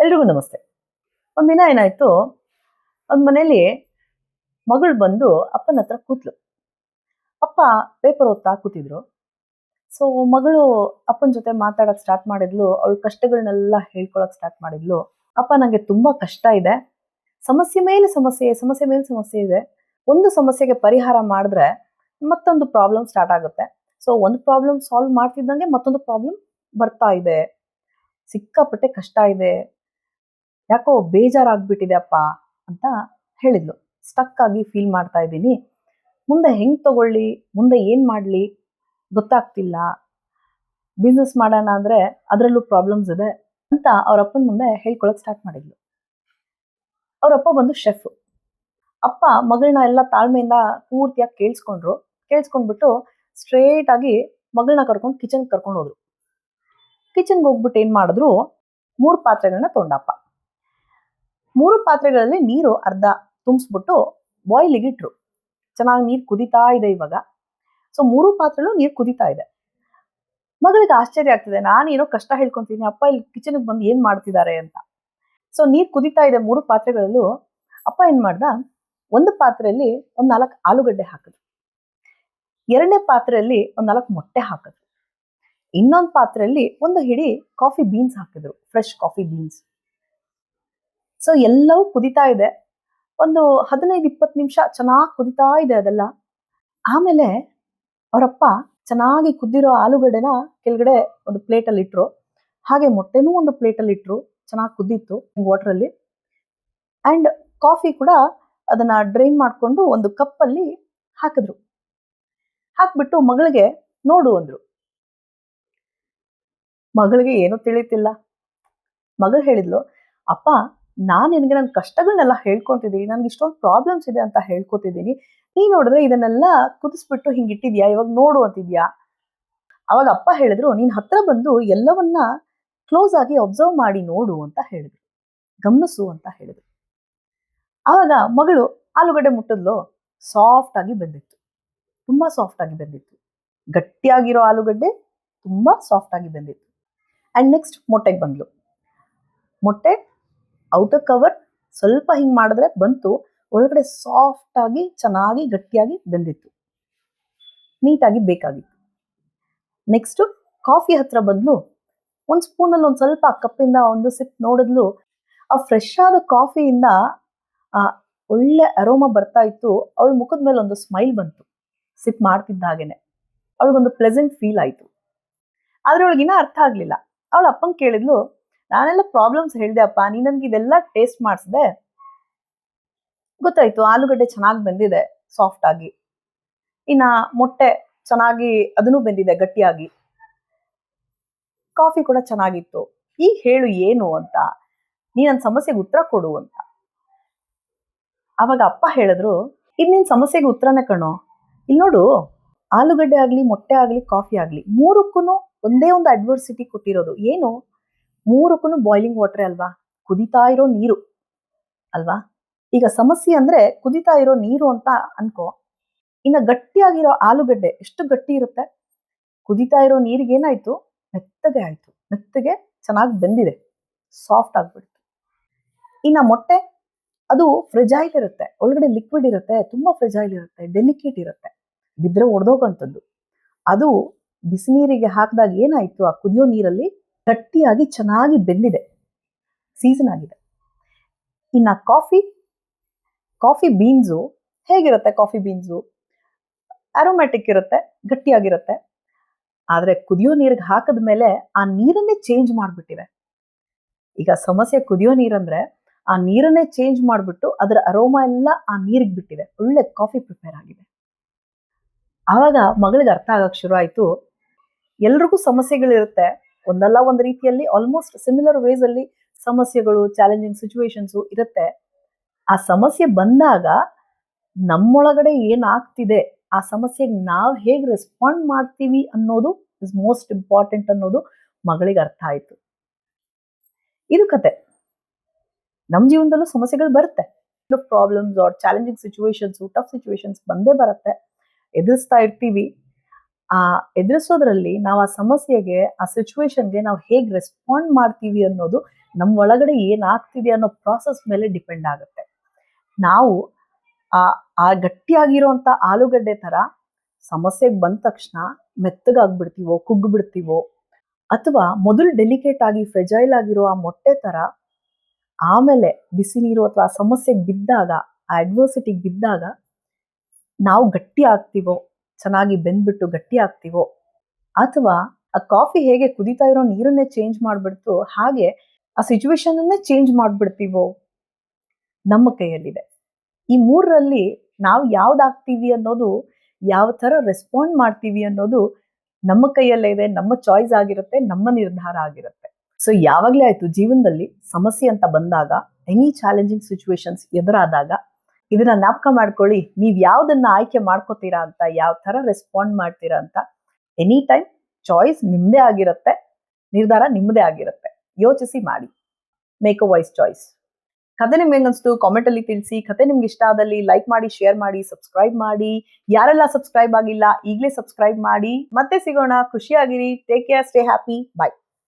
ಎಲ್ರಿಗೂ ನಮಸ್ತೆ. ಒಂದಿನ ಏನಾಯ್ತು, ಒಂದು ಮನೇಲಿ ಮಗಳು ಬಂದು ಅಪ್ಪನ ಹತ್ರ ಕೂತ್ಲು. ಅಪ್ಪ ಪೇಪರ್ ಓದ್ತಾ ಕೂತಿದ್ರು. ಸೊ ಮಗಳು ಅಪ್ಪನ ಜೊತೆ ಮಾತಾಡಕ್ ಸ್ಟಾರ್ಟ್ ಮಾಡಿದ್ಲು, ಅವಳ ಕಷ್ಟಗಳನ್ನೆಲ್ಲ ಹೇಳ್ಕೊಳಕ್ ಸ್ಟಾರ್ಟ್ ಮಾಡಿದ್ಲು. ಅಪ್ಪ ನಂಗೆ ತುಂಬಾ ಕಷ್ಟ ಇದೆ. ಸಮಸ್ಯೆ ಮೇಲೆ ಸಮಸ್ಯೆ ಸಮಸ್ಯೆ ಮೇಲೆ ಸಮಸ್ಯೆ ಇದೆ. ಒಂದು ಸಮಸ್ಯೆಗೆ ಪರಿಹಾರ ಮಾಡಿದ್ರೆ ಮತ್ತೊಂದು ಪ್ರಾಬ್ಲಮ್ ಸ್ಟಾರ್ಟ್ ಆಗುತ್ತೆ. ಸೊ ಒಂದು ಪ್ರಾಬ್ಲಮ್ ಸಾಲ್ವ್ ಮಾಡ್ತಿದ್ದಂಗೆ ಮತ್ತೊಂದು ಪ್ರಾಬ್ಲಮ್ ಬರ್ತಾ ಇದೆ. ಸಿಕ್ಕಾಪಟ್ಟೆ ಕಷ್ಟ ಇದೆ. ಯಾಕೋ ಬೇಜಾರಾಗ್ಬಿಟ್ಟಿದೆ ಅಪ್ಪ ಅಂತ ಹೇಳಿದ್ಲು. ಸ್ಟಕ್ ಆಗಿ ಫೀಲ್ ಮಾಡ್ತಾ ಇದ್ದೀನಿ. ಮುಂದೆ ಹೆಂಗ್ ತಗೊಳ್ಳಿ? ಮುಂದೆ ಏನು ಮಾಡ್ಲಿ? ಗೊತ್ತಾಗ್ತಿಲ್ಲ. ಬಿಸ್ನೆಸ್ ಮಾಡೋಣ ಅಂದ್ರೆ ಅದರಲ್ಲೂ ಪ್ರಾಬ್ಲಮ್ಸ್ ಇದೆ ಅಂತ ಅವ್ರ ಅಪ್ಪನ ಮುಂದೆ ಹೇಳ್ಕೊಳಕ್ ಸ್ಟಾರ್ಟ್ ಮಾಡಿದ್ಲು. ಅವರಪ್ಪ ಬಂದು ಶೆಫ್ ಅಪ್ಪ ಮಗಳನ್ನ ಎಲ್ಲ ತಾಳ್ಮೆಯಿಂದ ಪೂರ್ತಿಯಾಗಿ ಕೇಳಿಸ್ಕೊಂಡ್ರು. ಕೇಳಿಸ್ಕೊಂಡ್ಬಿಟ್ಟು ಸ್ಟ್ರೇಟ್ ಆಗಿ ಮಗಳನ್ನ ಕರ್ಕೊಂಡು ಕಿಚನ್ ಕರ್ಕೊಂಡು ಹೋದ್ರು. ಕಿಚನ್ಗೆ ಹೋಗ್ಬಿಟ್ಟು ಏನು ಮಾಡಿದ್ರು? ಮೂರು ಪಾತ್ರೆಗಳನ್ನ ತೊಗೊಂಡಪ್ಪ. ಮೂರು ಪಾತ್ರೆಗಳಲ್ಲಿ ನೀರು ಅರ್ಧ ತುಂಬಿಸ್ಬಿಟ್ಟು ಬಾಯ್ಲಿಗೆ ಇಟ್ರು. ಚೆನ್ನಾಗಿ ನೀರು ಕುದಿತಾ ಇದೆ ಇವಾಗ. ಸೊ ಮೂರು ಪಾತ್ರೆಗಳು ನೀರು ಕುದಿತಾ ಇದೆ. ಮಗಳಿಗೆ ಆಶ್ಚರ್ಯ ಆಗ್ತಿದೆ. ನಾನೇನೋ ಕಷ್ಟ ಹೇಳ್ಕೊಂತೀನಿ. ಅಪ್ಪ ಇಲ್ಲಿ ಕಿಚನ್ಗೆ ಬಂದು ಏನು ಮಾಡ್ತಿದ್ದಾರೆ ಅಂತ. ಸೊ ನೀರು ಕುದಿತಾ ಇದೆ ಮೂರು ಪಾತ್ರೆಗಳಲ್ಲೂ. ಅಪ್ಪ ಏನು ಮಾಡ್ದ? ಒಂದು ಪಾತ್ರೆಯಲ್ಲಿ ಒಂದು ನಾಲ್ಕು ಆಲೂಗಡ್ಡೆ ಹಾಕಿದ್ರು. ಎರಡನೇ ಪಾತ್ರೆಯಲ್ಲಿ ಒಂದು ನಾಲ್ಕು ಮೊಟ್ಟೆ ಹಾಕಿದ್ರು. ಇನ್ನೊಂದು ಪಾತ್ರೆಯಲ್ಲಿ ಒಂದು ಹಿಡಿ ಕಾಫಿ ಬೀನ್ಸ್ ಹಾಕಿದ್ರು. ಫ್ರೆಶ್ ಕಾಫಿ ಬೀನ್ಸ್ ಸೊ ಎಲ್ಲವೂ ಕುದಿತಾ ಇದೆ. ಒಂದು ಹದಿನೈದು, ಇಪ್ಪತ್ತು ನಿಮಿಷ ಚೆನ್ನಾಗಿ ಕುದಿತಾ ಇದೆ ಅದೆಲ್ಲ. ಆಮೇಲೆ ಅವರಪ್ಪ ಚೆನ್ನಾಗಿ ಕುದ್ದಿರೋ ಆಲೂಗಡ್ಡೆನ ಕೆಳಗಡೆ ಒಂದು ಪ್ಲೇಟಲ್ಲಿ ಇಟ್ರು. ಹಾಗೆ ಮೊಟ್ಟೆನೂ ಒಂದು ಪ್ಲೇಟಲ್ಲಿ ಇಟ್ರು. ಚೆನ್ನಾಗಿ ಕುದ್ದಿತ್ತು ವಾಟ್ರಲ್ಲಿ. ಆ್ಯಂಡ್ ಕಾಫಿ ಕೂಡ ಅದನ್ನು ಡ್ರೈನ್ ಮಾಡಿಕೊಂಡು ಒಂದು ಕಪ್ಪಲ್ಲಿ ಹಾಕಿದ್ರು. ಹಾಕ್ಬಿಟ್ಟು ಮಗಳಿಗೆ ನೋಡು ಅಂದ್ರು. ಮಗಳಿಗೆ ಏನೂ ತಿಳಿತಿಲ್ಲ. ಮಗಳು ಹೇಳಿದ್ಲು, ಅಪ್ಪ ನಾನು ನಿನಗೆ ನನ್ನ ಕಷ್ಟಗಳನ್ನೆಲ್ಲ ಹೇಳ್ಕೊತಿದ್ದೀನಿ ನನ್ಗೆ ಇಷ್ಟೊಂದು ಪ್ರಾಬ್ಲಮ್ಸ್ ಇದೆ ಅಂತ ಹೇಳ್ಕೊತಿದ್ದೀನಿ ನೀ ನೋಡಿದ್ರೆ ಇದನ್ನೆಲ್ಲ ಕುದಿಸ್ಬಿಟ್ಟು ಹಿಂಗಿಟ್ಟಿದ್ಯಾ? ಇವಾಗ ನೋಡು ಅಂತಿದ್ಯಾ? ಅವಾಗ ಅಪ್ಪ ಹೇಳಿದ್ರು, ನೀನ್ ಹತ್ರ ಬಂದು ಎಲ್ಲವನ್ನ ಕ್ಲೋಸ್ ಆಗಿ ಅಬ್ಸರ್ವ್ ಮಾಡಿ ನೋಡು ಅಂತ ಹೇಳಿದ್ರು. ಗಮನಿಸು ಅಂತ ಹೇಳಿದ್ರು. ಆವಾಗ ಮಗಳು ಆಲೂಗಡ್ಡೆ ಮುಟ್ಟದ್ಲು ಸಾಫ್ಟ್ ಆಗಿ ಬೆಂದಿತ್ತು. ತುಂಬಾ ಸಾಫ್ಟ್ ಆಗಿ ಬೆಂದಿತ್ತು. ಗಟ್ಟಿಯಾಗಿರೋ ಆಲೂಗಡ್ಡೆ ತುಂಬಾ ಸಾಫ್ಟ್ ಆಗಿ ಬೆಂದಿತ್ತು. ಅಂಡ್ ನೆಕ್ಸ್ಟ್ ಮೊಟ್ಟೆಗೆ ಬಂದ್ಲು. ಮೊಟ್ಟೆ ಔಟರ್ ಕವರ್ ಸ್ವಲ್ಪ ಹಿಂಗ್ ಮಾಡಿದ್ರೆ ಬಂತು, ಒಳಗಡೆ ಸಾಫ್ಟ್ ಆಗಿ, ಚೆನ್ನಾಗಿ, ಗಟ್ಟಿಯಾಗಿ ಬೆಂದಿತ್ತು. ನೀಟಾಗಿ ಬೇಕಾಗಿತ್ತು. ನೆಕ್ಸ್ಟ್ ಕಾಫಿ ಹತ್ರ ಬದಲು. ಒಂದು ಸ್ಪೂನಲ್ಲಿ ಒಂದು ಸ್ವಲ್ಪ ಕಪ್ಪಿಂದ ಒಂದು ಸಿಪ್ ನೋಡಿದ್ಲು. ಆ ಫ್ರೆಶ್ ಆದ ಕಾಫಿಯಿಂದ ಒಳ್ಳೆ ಅರೋಮ ಬರ್ತಾ ಇತ್ತು. ಅವಳ ಮುಖದ ಮೇಲೆ ಒಂದು ಸ್ಮೈಲ್ ಬಂತು. ಸಿಪ್ ಮಾಡ್ತಿದ್ದ ಹಾಗೇನೆ. ಅವಳಿಗೊಂದು ಪ್ಲೆಸೆಂಟ್ ಫೀಲ್ ಆಯಿತು. ಆದರೆ ಅರ್ಥ ಆಗಲಿಲ್ಲ. ಅವಳ ಅಪ್ಪಂಗೆ ಕೇಳಿದ್ಲು ನಾನೆಲ್ಲ ಪ್ರಾಬ್ಲಮ್ಸ್ ಹೇಳಿದೆ, ಅಪ್ಪ ನೀ ನನ್ಗೆ ಇದೆಲ್ಲ ಟೇಸ್ಟ್ ಮಾಡಿಸಿದೆ. ಗೊತ್ತಾಯ್ತು, ಆಲೂಗಡ್ಡೆ ಚೆನ್ನಾಗಿ ಬೆಂದಿದೆ ಸಾಫ್ಟ್ ಆಗಿ. ಇನ್ನ ಮೊಟ್ಟೆ ಚೆನ್ನಾಗಿ ಅದನ್ನು ಬೆಂದಿದೆ, ಗಟ್ಟಿಯಾಗಿ. ಕಾಫಿ ಕೂಡ ಚೆನ್ನಾಗಿತ್ತು. ಈ ಹೇಳು, ಏನು ಅಂತ. ನೀ ನನ್ನ ಸಮಸ್ಯೆಗೆ ಉತ್ತರ ಕೊಡು ಅಂತ. ಅವಾಗ ಅಪ್ಪ ಹೇಳಿದ್ರು, ಇದು ನಿನ್ ಸಮಸ್ಯೆಗೆ ಉತ್ತರನೇ ಕಣೋ. ಇಲ್ಲಿ ನೋಡು, ಆಲೂಗಡ್ಡೆ ಆಗ್ಲಿ, ಮೊಟ್ಟೆ ಆಗ್ಲಿ ಕಾಫಿ ಆಗ್ಲಿ ಮೂರಕ್ಕೂ ಒಂದೇ ಒಂದು ಅಡ್ವರ್ಸಿಟಿ ಕೊಟ್ಟಿರೋದು. ಏನು? ಮೂರಕ್ಕೂ ಬಾಯ್ಲಿಂಗ್ ವಾಟ್ರೇ ಅಲ್ವಾ? ಕುದಿತಾ ಇರೋ ನೀರು ಅಲ್ವಾ? ಈಗ ಸಮಸ್ಯೆ ಅಂದ್ರೆ ಕುದಿತಾ ಇರೋ ನೀರು ಅಂತ ಅನ್ಕೋ. ಇನ್ನು ಗಟ್ಟಿಯಾಗಿರೋ ಆಲೂಗಡ್ಡೆ ಎಷ್ಟು ಗಟ್ಟಿ ಇರುತ್ತೆ? ಕುದಿತಾ ಇರೋ ನೀರಿಗೆ ಏನಾಯ್ತು? ಮೆತ್ತಗೆ ಆಯ್ತು. ಮೆತ್ತಗೆ ಚೆನ್ನಾಗಿ ಬೆಂದಿದೆ. ಸಾಫ್ಟ್ ಆಗ್ಬಿಡ್ತು. ಇನ್ನು ಮೊಟ್ಟೆ, ಅದು ಫ್ರೆಜೈಲ್ ಇರುತ್ತೆ. ಒಳಗಡೆ ಲಿಕ್ವಿಡ್ ಇರುತ್ತೆ. ತುಂಬಾ ಫ್ರೆಜೈಲ್ ಇರುತ್ತೆ. ಡೆಲಿಕೇಟ್ ಇರುತ್ತೆ. ಬಿದ್ರೆ ಒಡೆದೋಗಂಥದ್ದು. ಅದು ಬಿಸಿನೀರಿಗೆ ಹಾಕಿದಾಗ ಏನಾಯ್ತು? ಆ ಕುದಿಯೋ ನೀರಲ್ಲಿ ಗಟ್ಟಿಯಾಗಿ ಚೆನ್ನಾಗಿ ಬೆಂದಿದೆ. ಸೀಸನ್ ಆಗಿದೆ. ಇನ್ನ ಕಾಫಿ ಕಾಫಿ ಬೀನ್ಸು ಹೇಗಿರುತ್ತೆ ಕಾಫಿ ಬೀನ್ಸು ಅರೋಮ್ಯಾಟಿಕ್ ಇರುತ್ತೆ, ಗಟ್ಟಿಯಾಗಿರುತ್ತೆ. ಆದರೆ ಕುದಿಯೋ ನೀರಿಗೆ ಹಾಕಿದ ಮೇಲೆ ಆ ನೀರನ್ನೇ ಚೇಂಜ್ ಮಾಡ್ಬಿಟ್ಟಿದೆ ಈಗ ಸಮಸ್ಯೆ ಕುದಿಯೋ ನೀರಂದ್ರೆ ಆ ನೀರನ್ನೇ ಚೇಂಜ್ ಮಾಡ್ಬಿಟ್ಟು ಅದರ ಅರೋಮ ಎಲ್ಲ ಆ ನೀರಿಗೆ ಬಿಟ್ಟಿದೆ. ಒಳ್ಳೆ ಕಾಫಿ ಪ್ರಿಪೇರ್ ಆಗಿದೆ. ಆವಾಗ ಮಗಳಿಗೆ ಅರ್ಥ ಆಗೋಕೆ ಶುರು ಆಯ್ತು. ಎಲ್ರಿಗೂ ಸಮಸ್ಯೆಗಳಿರುತ್ತೆ. ಒಂದಲ್ಲ ಒಂದು ರೀತಿಯಲ್ಲಿ ಆಲ್ಮೋಸ್ಟ್ ಸಿಮಿಲರ್ ವೇಸ್ ಅಲ್ಲಿ ಸಮಸ್ಯೆಗಳು ಚಾಲೆಂಜಿಂಗ್ ಸಿಚುವೇಶನ್ಸು ಇರುತ್ತೆ. ಆ ಸಮಸ್ಯೆ ಬಂದಾಗ ನಮ್ಮೊಳಗಡೆ ಏನಾಗ್ತಿದೆ? ಆ ಸಮಸ್ಯೆಗೆ ನಾವು ಹೇಗೆ ರೆಸ್ಪಾಂಡ್ ಮಾಡ್ತೀವಿ ಅನ್ನೋದು ಇಸ್ ಮೋಸ್ಟ್ ಇಂಪಾರ್ಟೆಂಟ್ ಅನ್ನೋದು ಮಗಳಿಗೆ ಅರ್ಥ ಆಯ್ತು. ಇದು ಕತೆ. ನಮ್ಮ ಜೀವನದಲ್ಲೂ ಸಮಸ್ಯೆಗಳು ಬರುತ್ತೆ. Problems are challenging situations tough situations ಬಂದೇ ಬರುತ್ತೆ. ಎದುರಿಸ್ತಾ ಇರ್ತೀವಿ. ಆ ಎದುರಿಸೋದ್ರಲ್ಲಿ ನಾವು ಆ ಸಮಸ್ಯೆಗೆ, ಆ ಸಿಚುವೇಶನ್ಗೆ ನಾವು ಹೇಗೆ ರೆಸ್ಪಾಂಡ್ ಮಾಡ್ತೀವಿ ಅನ್ನೋದು ನಮ್ಮ ಒಳಗಡೆ ಏನಾಗ್ತಿದೆ ಅನ್ನೋ ಪ್ರಾಸೆಸ್ ಮೇಲೆ ಡಿಪೆಂಡ್ ಆಗುತ್ತೆ. ನಾವು ಆ ಆ ಗಟ್ಟಿಯಾಗಿರೋಂಥ ಆಲೂಗಡ್ಡೆ ಥರ ಸಮಸ್ಯೆಗೆ ಬಂದ ತಕ್ಷಣ ಮೆತ್ತಗಾಗ್ಬಿಡ್ತೀವೋ, ಕುಗ್ಗ್ಬಿಡ್ತೀವೋ, ಅಥವಾ ಮೊದಲು ಡೆಲಿಕೇಟ್ ಆಗಿ ಫ್ರೆಜೈಲ್ ಆಗಿರೋ ಆ ಮೊಟ್ಟೆ ಥರ ಆಮೇಲೆ ಬಿಸಿ ನೀರು ಅಥವಾ ಆ ಸಮಸ್ಯೆಗೆ ಬಿದ್ದಾಗ, ಆ ಅಡ್ವರ್ಸಿಟಿಗೆ ಬಿದ್ದಾಗ ನಾವು ಗಟ್ಟಿ ಆಗ್ತೀವೋ ಚೆನ್ನಾಗಿ ಬೆಂದ್ಬಿಟ್ಟು ಗಟ್ಟಿ ಆಗ್ತೀವೋ? ಅಥವಾ ಆ ಕಾಫಿ ಹೇಗೆ ಕುದೀತಾ ಇರೋ ನೀರನ್ನೇ ಚೇಂಜ್ ಮಾಡಿಬಿಡ್ತು, ಹಾಗೆ ಆ ಸಿಚುವೇಶನ್ ಚೇಂಜ್ ಮಾಡಿಬಿಡ್ತೀವೋ? ನಮ್ಮ ಕೈಯಲ್ಲಿದೆ. ಈ ಮೂರರಲ್ಲಿ ನಾವು ಯಾವ್ದಾಗ್ತೀವಿ ಅನ್ನೋದು, ಯಾವ ಥರ ರೆಸ್ಪಾಂಡ್ ಮಾಡ್ತೀವಿ ಅನ್ನೋದು ನಮ್ಮ ಕೈಯಲ್ಲೇ ಇದೆ, ನಮ್ಮ ಚಾಯ್ಸ್ ಆಗಿರುತ್ತೆ, ನಮ್ಮ ನಿರ್ಧಾರ ಆಗಿರುತ್ತೆ. ಸೊ ಯಾವಾಗಲೇ ಆಯಿತು, ಜೀವನದಲ್ಲಿ ಸಮಸ್ಯೆ ಅಂತ ಬಂದಾಗ ಎನಿ ಚಾಲೆಂಜಿಂಗ್ ಸಿಚುವೇಶನ್ಸ್ ಎದುರಾದಾಗ ಇದನ್ನ ಜ್ಞಾಪಕ ಮಾಡ್ಕೊಳ್ಳಿ. ನೀವ್ ಯಾವ್ದನ್ನ ಆಯ್ಕೆ ಮಾಡ್ಕೋತೀರಾ ಅಂತ, ಯಾವ ತರ ರೆಸ್ಪಾಂಡ್ ಮಾಡ್ತೀರಾ ಅಂತ ಎನಿ ಟೈಮ್ ಚಾಯ್ಸ್ ನಿಮ್ದೇ ಆಗಿರುತ್ತೆ, ನಿರ್ಧಾರ ನಿಮ್ಮದೇ ಆಗಿರುತ್ತೆ. ಯೋಚಿಸಿ ಮಾಡಿ. ಮೇಕ್ ಅ ವಾಯ್ಸ್ ಚಾಯ್ಸ್ ಕತೆ ನಿಮ್ಗೆ ಹೆಂಗನ್ಸ್ತು? ಕಾಮೆಂಟ್ ಅಲ್ಲಿ ತಿಳಿಸಿ. ಕತೆ ನಿಮ್ಗೆ ಇಷ್ಟ ಆದಲ್ಲಿ ಲೈಕ್ ಮಾಡಿ ಶೇರ್ ಮಾಡಿ ಸಬ್ಸ್ಕ್ರೈಬ್ ಮಾಡಿ. ಯಾರೆಲ್ಲ ಸಬ್ಸ್ಕ್ರೈಬ್ ಆಗಿಲ್ಲ, ಈಗಲೇ ಸಬ್ಸ್ಕ್ರೈಬ್ ಮಾಡಿ. ಮತ್ತೆ ಸಿಗೋಣ. ಖುಷಿಯಾಗಿರಿ. Take care stay happy bye